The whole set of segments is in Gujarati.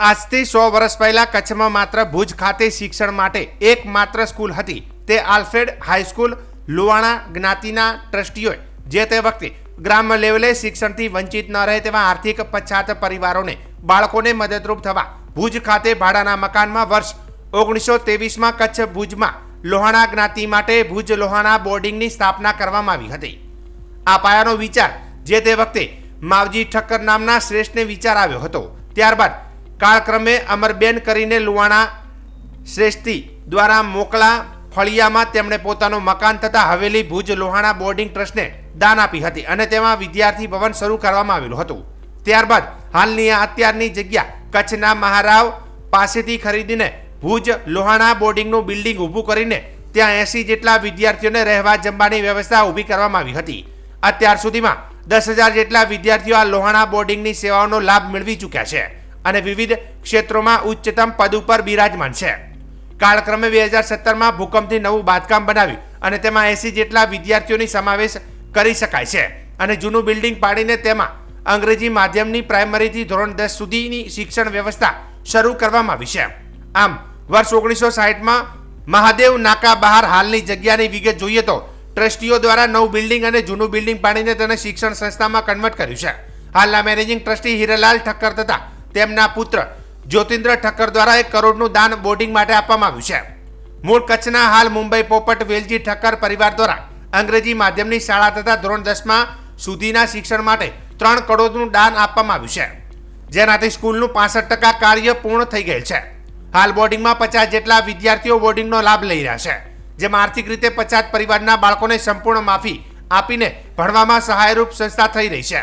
આજથી સો વર્ષ પહેલા કચ્છમાં માત્ર ભુજ ખાતે શિક્ષણ માટે એકમાત્ર સ્કૂલ હતી. તે આલ્ફ્રેડ હાઈસ્કૂલ લુવાણા જ્ઞાતિના ટ્રસ્ટીઓએ, જે તે વખતે ગ્રામ્ય લેવલે શિક્ષણથી વંચિત ન રહે તેવા આર્થિક પછાત પરિવારોને, બાળકોને મદદરૂપ થવા ભુજ ખાતે ભાડાના મકાનમાં વર્ષ ઓગણીસો ત્રેવીસમાં કચ્છ ભુજમાં લોહાણા જ્ઞાતિ માટે ભુજ લોહાણા બોર્ડિંગની સ્થાપના કરવામાં આવી હતી. આ પાયાનો વિચાર, જે તે વખતે માવજી ઠક્કર નામના શ્રેષ્ઠને વિચાર આવ્યો હતો. ત્યારબાદ કાળક્રમે અમરબેન કરીને લુવાણા શ્રેષ્ઠી દ્વારા મોકલા ફળિયામાં તેમણે પોતાનું મકાન તથા હવેલી ભુજ લોહાણા બોર્ડિંગ ટ્રસ્ટને દાન આપી હતી અને તેમાં વિદ્યાર્થી ભવન શરૂ કરવામાં આવેલું હતું. ત્યારબાદ હાલની અત્યારની જગ્યા કચ્છના મહારાવ પાસેથી ખરીદીને ભુજ લોહાણા બોર્ડિંગનું બિલ્ડિંગ ઊભું કરીને ત્યાં એસી જેટલા વિદ્યાર્થીઓને રહેવા જમવાની વ્યવસ્થા ઊભી કરવામાં આવી હતી. અત્યાર સુધીમાં દસ હજાર જેટલા વિદ્યાર્થીઓ આ લોહાણા બોર્ડિંગની સેવાઓનો લાભ મેળવી ચૂક્યા છે. અને વિવિધ ક્ષેત્રોમાં ઉચ્ચતમ પદ ઉપર બિરાજમાન છે. કાળક્રમે બે હજાર સત્તરમાં ભૂકંપથી નવું બાંધકામ બનાવ્યું અને તેમાં એસી જેટલા વિદ્યાર્થીઓની સમાવેશ કરી શકાય છે અને જૂનું બિલ્ડિંગ પાડીને તેમાં અંગ્રેજી માધ્યમની પ્રાઇમરીથી ધોરણ દસ સુધીની શિક્ષણ વ્યવસ્થા શરૂ કરવામાં આવી છે. આમ, વર્ષ ઓગણીસો સાહીઠમાં મહાદેવ નાકા બહાર હાલની જગ્યાની વિગત જોઈએ તો ટ્રસ્ટીઓ દ્વારા નવું બિલ્ડિંગ અને જૂનું બિલ્ડિંગ પાડીને તેને શિક્ષણ સંસ્થામાં કન્વર્ટ કર્યું છે. હાલના મેનેજિંગ ટ્રસ્ટી હીરાલાલ ઠક્કર તથા તેમના પુત્ર જ્યોતિન્દ્ર ઠક્કર દ્વારા એક કરોડનું દાન બોર્ડિંગ માટે આપવામાં આવ્યું છે. મૂળ કચ્છના હાલ મુંબઈ પોપટ વેલજી ઠક્કર પરિવાર દ્વારા અંગ્રેજી માધ્યમની શાળા તથા ધોરણ દસમાં સુધીના શિક્ષણ માટે ત્રણ કરોડનું દાન આપવામાં આવ્યું છે. જેનાથી સ્કૂલનું પાસઠ ટકા કાર્ય પૂર્ણ થઈ ગયેલ છે. હાલ બોર્ડિંગમાં પચાસ જેટલા વિદ્યાર્થીઓ બોર્ડિંગનો લાભ લઈ રહ્યા છે, જેમાં આર્થિક રીતે પચાસ પરિવારના બાળકોને સંપૂર્ણ માફી આપીને ભણવામાં સહાયરૂપ સંસ્થા થઈ રહી છે.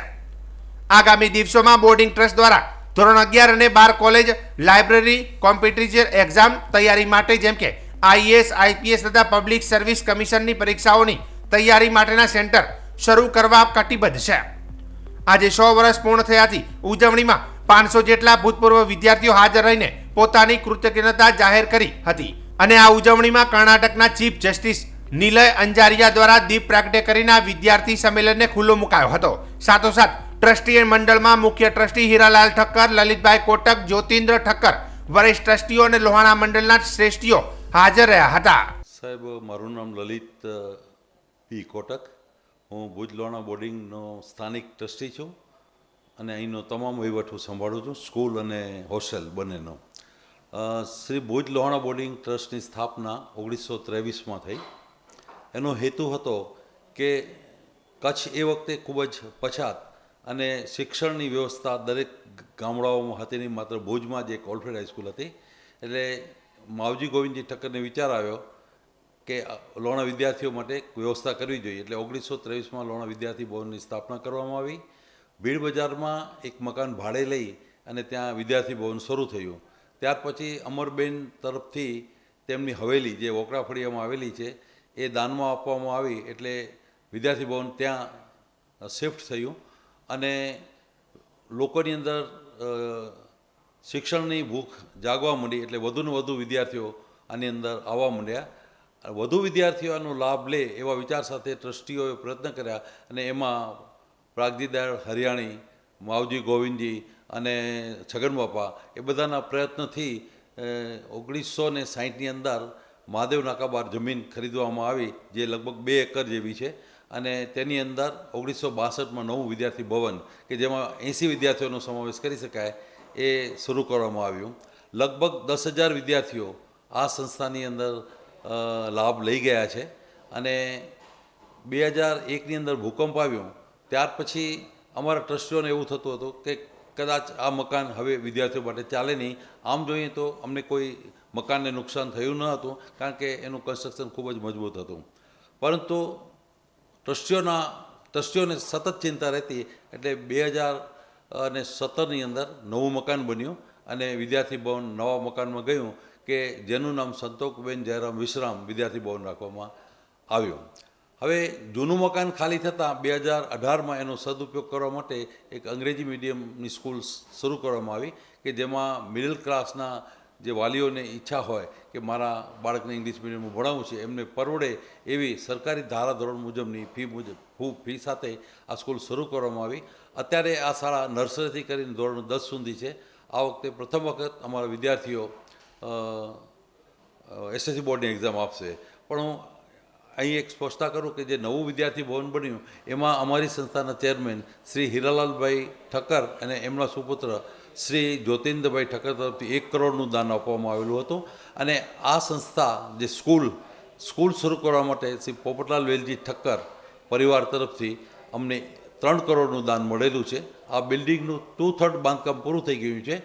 આગામી દિવસોમાં બોર્ડિંગ ટ્રસ્ટ દ્વારા ધોરણ અગિયાર અને બાર કોલેજ, લાઇબ્રેરી કોમ્પિટિટિવ એક્ઝામ તૈયારી માટે જેમ કે આઈએએસ આઈપીએસ તથા પબ્લિક સર્વિસ કમિશનની પરીક્ષાઓની તૈયારી માટેના સેન્ટર શરૂ કરવા કટિબદ્ધ છે. આજે સો વર્ષ પૂર્ણ થયાથી ઉજવણીમાં પાંચસો જેટલા ભૂતપૂર્વ વિદ્યાર્થીઓ હાજર રહીને પોતાની કૃતજ્ઞતા જાહેર કરી હતી. અને આ ઉજવણીમાં કર્ણાટકના ચીફ જસ્ટિસ નિલય અંજારિયા દ્વારા દીપ પ્રાગટ્ય કરીને આ વિદ્યાર્થી સંમેલનને ખુલ્લો મુકાયો હતો. સાથોસાથ ટ્રસ્ટી મંડળમાં મુખ્ય ટ્રસ્ટી હીરાલાલ ઠક્કર, લલિતભાઈ કોટક, જ્યોતિન્દ્ર ઠક્કર, વરિષ્ઠ ટ્રસ્ટીઓ અને લોહાણા મંડળના શ્રેષ્ઠીઓ હાજર રહ્યા હતા. સાહેબ, મારું નામ લલિત પી કોટક. હું ભુજ લોણા બોર્ડિંગનો સ્થાનિક ટ્રસ્ટી છું અને અહીંનો તમામ વહીવટ હું સંભાળું છું, સ્કૂલ અને હોસ્ટેલ બંનેનો. શ્રી ભુજ લોહાણા બોર્ડિંગ ટ્રસ્ટની સ્થાપના ઓગણીસો ત્રેવીસમાં થઈ. એનો હેતુ હતો કે કચ્છ એ વખતે ખૂબ જ પછાત અને શિક્ષણની વ્યવસ્થા દરેક ગામડાઓમાં હતી નહીં, માત્ર ભુજમાં જ એક ઓલ્ફ્રેડ હાઈસ્કૂલ હતી. એટલે માવજી ગોવિંદજી ઠક્કરને વિચાર આવ્યો કે લોણા વિદ્યાર્થીઓ માટે વ્યવસ્થા કરવી જોઈએ. એટલે ઓગણીસો ત્રેવીસમાં લોણા વિદ્યાર્થી ભવનની સ્થાપના કરવામાં આવી. ભીડ બજારમાં એક મકાન ભાડે લઈ અને ત્યાં વિદ્યાર્થી ભવન શરૂ થયું. ત્યાર પછી અમરબેન તરફથી તેમની હવેલી જે વોકરા ફળિયામાં આવેલી છે, એ દાનમાં આપવામાં આવી. એટલે વિદ્યાર્થી ભવન ત્યાં શિફ્ટ થયું અને લોકોની અંદર શિક્ષણની ભૂખ જાગવા માંડી એટલે વધુને વધુ વિદ્યાર્થીઓ આની અંદર આવવા માંડ્યા. વધુ વિદ્યાર્થીઓ આનો લાભ લે એવા વિચાર સાથે ટ્રસ્ટીઓએ પ્રયત્ન કર્યા અને એમાં પ્રાગજીદાર હરિયાણી, માવજી ગોવિંદજી અને છગન બાપા એ બધાના પ્રયત્નથી ઓગણીસો ને સાહીઠની અંદર મહાદેવ નાકા બહાર જમીન ખરીદવામાં આવી, જે લગભગ બે એકર જેવી છે. અને તેની અંદર ઓગણીસો બાસઠમાં નવું વિદ્યાર્થી ભવન, કે જેમાં એંસી વિદ્યાર્થીઓનો સમાવેશ કરી શકાય, એ શરૂ કરવામાં આવ્યું. લગભગ દસ હજાર વિદ્યાર્થીઓ આ સંસ્થાની અંદર લાભ લઈ ગયા છે. અને બે હજાર એકની અંદર ભૂકંપ આવ્યો, ત્યાર પછી અમારા ટ્રસ્ટીઓને એવું થતું હતું કે કદાચ આ મકાન હવે વિદ્યાર્થીઓ માટે ચાલે નહીં. આમ જોઈએ તો અમને કોઈ મકાનને નુકસાન થયું ન હતું, કારણ કે એનું કન્સ્ટ્રક્શન ખૂબ જ મજબૂત હતું. પરંતુ ટ્રસ્ટીઓના ટ્રસ્ટીઓને સતત ચિંતા રહેતી એટલે બે હજાર અને સત્તરની અંદર નવું મકાન બન્યું અને વિદ્યાર્થી ભવન નવા મકાનમાં ગયું કે જેનું નામ સંતોકબેન જયરામ વિશ્રામ વિદ્યાર્થી ભવન રાખવામાં આવ્યું. હવે જૂનું મકાન ખાલી થતાં બે હજાર અઢારમાં એનો સદુપયોગ કરવા માટે એક અંગ્રેજી મીડિયમની સ્કૂલ શરૂ કરવામાં આવી કે જેમાં મિડલ ક્લાસના જે વાલીઓને ઈચ્છા હોય કે મારા બાળકને ઇંગ્લિશ મીડિયમમાં ભણાવવું છે, એમને પરવડે એવી સરકારી ધારાધોરણ મુજબની ફી મુજબ ફૂ ફી સાથે આ સ્કૂલ શરૂ કરવામાં આવી. અત્યારે આ શાળા નર્સરીથી કરીને ધોરણ દસ સુધી છે. આ વખતે પ્રથમ વખત અમારા વિદ્યાર્થીઓ એસએસસી બોર્ડની એક્ઝામ આપશે. પણ હું અહીં એક સ્પષ્ટતા કરું કે જે નવું વિદ્યાર્થી ભવન બન્યું, એમાં અમારી સંસ્થાના ચેરમેન શ્રી હિરાલાલભાઈ ઠક્કર અને એમના સુપુત્ર શ્રી જ્યોતિન્દ્રભાઈ ઠક્કર તરફથી એક કરોડનું દાન આપવામાં આવેલું હતું. અને આ સંસ્થા જે સ્કૂલ સ્કૂલ શરૂ કરવા માટે શ્રી પોપટલાલ વેલજી ઠક્કર પરિવાર તરફથી અમને ત્રણ કરોડનું દાન મળેલું છે. આ બિલ્ડિંગનું ટુ થર્ડ બાંધકામ પૂરું થઈ ગયું છે.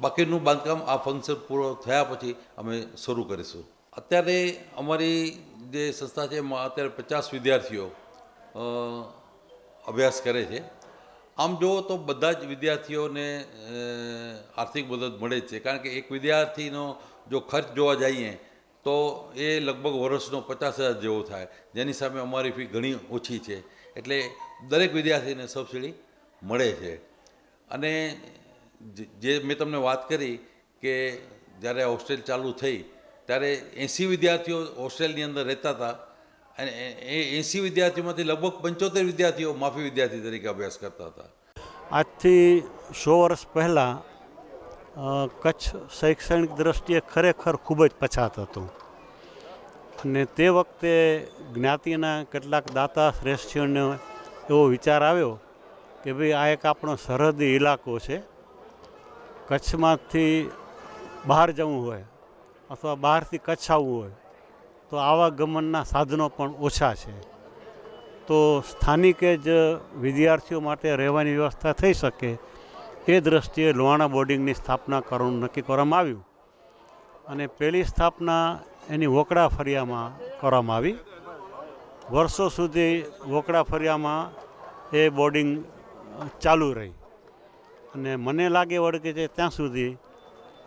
બાકીનું બાંધકામ આ ફંક્શન પૂરો થયા પછી અમે શરૂ કરીશું. અત્યારે અમારી જે સંસ્થા છે એમાં અત્યારે પચાસ વિદ્યાર્થીઓ અભ્યાસ કરે છે. આમ જુઓ તો બધા જ વિદ્યાર્થીઓને આર્થિક મદદ મળે છે. કારણ કે એક વિદ્યાર્થીનો જો ખર્ચ જોવા જઈએ, તો એ લગભગ વર્ષનો પચાસ હજાર જેવો થાય. જેની સામે અમારી ફી ઘણી ઓછી છે. એટલે દરેક વિદ્યાર્થીને સબસિડી મળે છે. અને જે મેં તમને વાત કરી કે જ્યારે હોસ્ટેલ ચાલુ થઈ, ત્યારે એંસી વિદ્યાર્થીઓ હોસ્ટેલની અંદર રહેતા હતા. અને એ- એંસી વિદ્યાર્થીઓમાંથી લગભગ પંચોતેર વિદ્યાર્થીઓ માફી વિદ્યાર્થી તરીકે અભ્યાસ કરતા હતા. આજથી સો વર્ષ પહેલાં કચ્છ શૈક્ષણિક દ્રષ્ટિએ ખરેખર ખૂબ જ પછાત હતું. અને તે વખતે જ્ઞાતિના કેટલાક દાતા શ્રેષ્ઠીઓને એવો વિચાર આવ્યો કે ભાઈ આ એક આપણો સરહદી ઇલાકો છે. કચ્છમાંથી બહાર જવું હોય અથવા બહારથી કચ્છ આવવું હોય તો આવાગમનના સાધનો પણ ઓછા છે. તો સ્થાનિકે જ વિદ્યાર્થીઓ માટે રહેવાની વ્યવસ્થા થઈ શકે એ દ્રષ્ટિએ લોહાણા બોર્ડિંગની સ્થાપના કરવાનું નક્કી કરવામાં આવ્યું. અને પહેલી સ્થાપના એની વોકડા ફરિયામાં કરવામાં આવી. વર્ષો સુધી વોકડા ફરિયામાં એ બોર્ડિંગ ચાલુ રહી. અને મને લાગે વળગે છે ત્યાં સુધી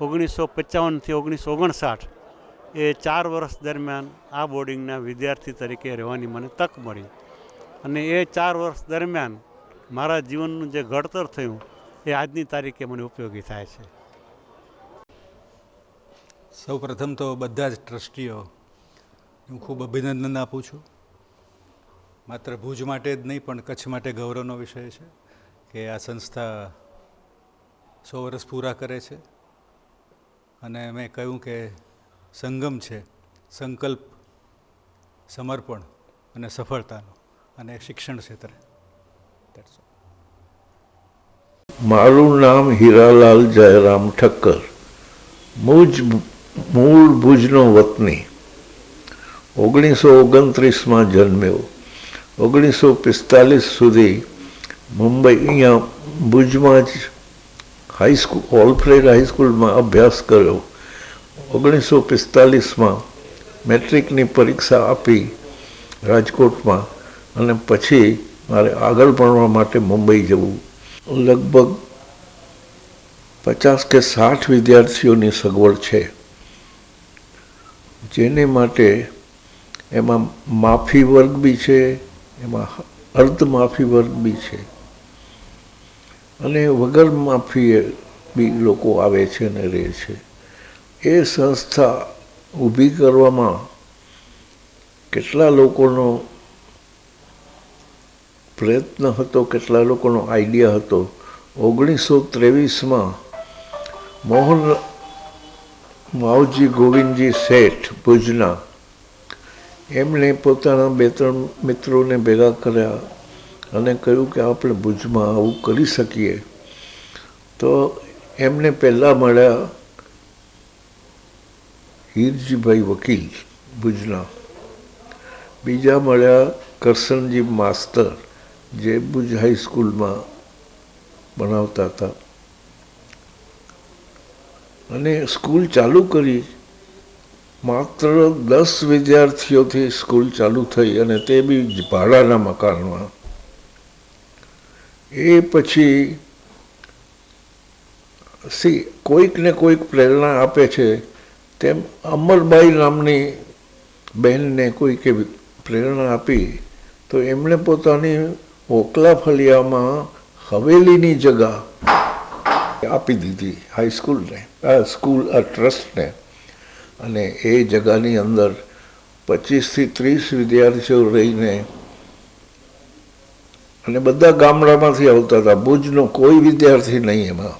ઓગણીસો પંચાવનથી ઓગણીસો ઓગણસાઠ એ ચાર વર્ષ દરમિયાન આ બોર્ડિંગના વિદ્યાર્થી તરીકે રહેવાની મને તક મળી. અને એ ચાર વર્ષ દરમિયાન મારા જીવનનું જે ઘડતર થયું, એ આજની તારીખે મને ઉપયોગી થાય છે. સૌ પ્રથમ તો બધા જ ટ્રસ્ટીઓ, હું ખૂબ અભિનંદન આપું છું. માત્ર ભુજ માટે જ નહીં, પણ કચ્છ માટે ગૌરવનો વિષય છે કે આ સંસ્થા સો વર્ષ પૂરા કરે છે. અને મેં કહ્યું કે સંગમ છે, સંકલ્પ, સમર્પણ અને સફળતાનો અને શિક્ષણ ક્ષેત્રે. મારું નામ હીરાલાલ જયરામ ઠક્કર. મુજ, મૂળ ભુજનો વતની. ઓગણીસો ઓગણત્રીસમાં જન્મ્યો. ઓગણીસો પિસ્તાલીસ સુધી મુંબઈ અહીંયા ભુજમાં જ હાઈસ્કૂલ ઓલફ્રેડ હાઈસ્કૂલમાં અભ્યાસ કર્યો. ઓગણીસો પિસ્તાલીસમાં મેટ્રિકની પરીક્ષા આપી રાજકોટમાં અને પછી મારે આગળ ભણવા માટે મુંબઈ જવું. લગભગ પચાસ કે સાઠ વિદ્યાર્થીઓની સગવડ છે. જેને માટે એમાં માફી વર્ગ બી છે, એમાં અર્ધ માફી વર્ગ બી છે. અને વગર માફીએ બી લોકો આવે છે અને રહે છે. એ સંસ્થા ઊભી કરવામાં કેટલા લોકોનો પ્રયત્ન હતો, કેટલા લોકોનો આઈડિયા હતો, ઓગણીસો ત્રેવીસમાં મોહન માવજી ગોવિંદજી શેઠ ભુજના એમણે પોતાના બે ત્રણ મિત્રોને ભેગા કર્યા અને કહ્યું કે આપણે ભુજમાં આવું કરી શકીએ. તો એમને પહેલાં મળ્યા હીરજીભાઈ વકીલ, ભુજના. બીજા મળ્યા કરસનજી માસ્તર, જે ભુજ હાઈસ્કૂલમાં ભણાવતા હતા. અને સ્કૂલ ચાલુ કરી, માત્ર દસ વિદ્યાર્થીઓથી સ્કૂલ ચાલુ થઈ અને તે બી ભાડાના મકાનમાં. એ પછી સી કોઈક ને કોઈક પ્રેરણા આપે છે તેમ અમરબાઈ નામની બહેનને કોઈકે પ્રેરણા આપી, તો એમણે પોતાની ઓકલા ફલિયામાં હવેલીની જગા આપી દીધી હાઈસ્કૂલને આ સ્કૂલ આ ટ્રસ્ટને અને એ જગાની અંદર પચીસથી ત્રીસ વિદ્યાર્થીઓ રહીને અને બધા ગામડામાંથી આવતા હતા. ભુજનો કોઈ વિદ્યાર્થી નહીં એમાં.